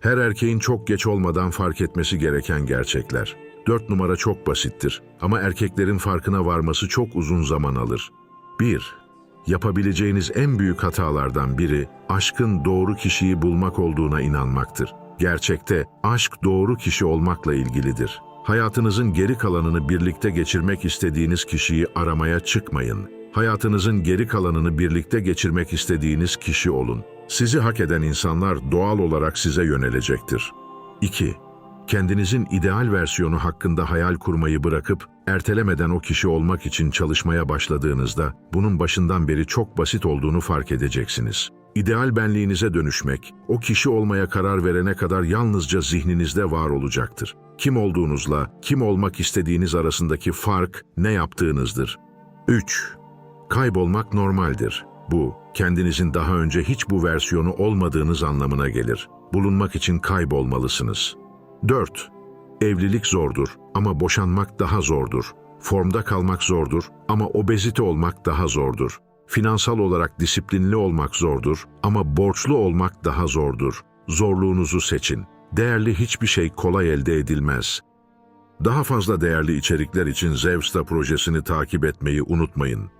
Her erkeğin çok geç olmadan fark etmesi gereken gerçekler. 4 numara çok basittir ama erkeklerin farkına varması çok uzun zaman alır. 1. Yapabileceğiniz en büyük hatalardan biri aşkın doğru kişiyi bulmak olduğuna inanmaktır. Gerçekte aşk doğru kişi olmakla ilgilidir. Hayatınızın geri kalanını birlikte geçirmek istediğiniz kişiyi aramaya çıkmayın. Hayatınızın geri kalanını birlikte geçirmek istediğiniz kişi olun. Sizi hak eden insanlar doğal olarak size yönelecektir. 2. Kendinizin ideal versiyonu hakkında hayal kurmayı bırakıp ertelemeden o kişi olmak için çalışmaya başladığınızda bunun başından beri çok basit olduğunu fark edeceksiniz. İdeal benliğinize dönüşmek, o kişi olmaya karar verene kadar yalnızca zihninizde var olacaktır. Kim olduğunuzla kim olmak istediğiniz arasındaki fark ne yaptığınızdır. 3. Kaybolmak normaldir. Bu, kendinizin daha önce hiç bu versiyonu olmadığınız anlamına gelir. Bulunmak için kaybolmalısınız. 4. Evlilik zordur ama boşanmak daha zordur. Formda kalmak zordur ama obezite olmak daha zordur. Finansal olarak disiplinli olmak zordur ama borçlu olmak daha zordur. Zorluğunuzu seçin. Değerli hiçbir şey kolay elde edilmez. Daha fazla değerli içerikler için Zevsta projesini takip etmeyi unutmayın.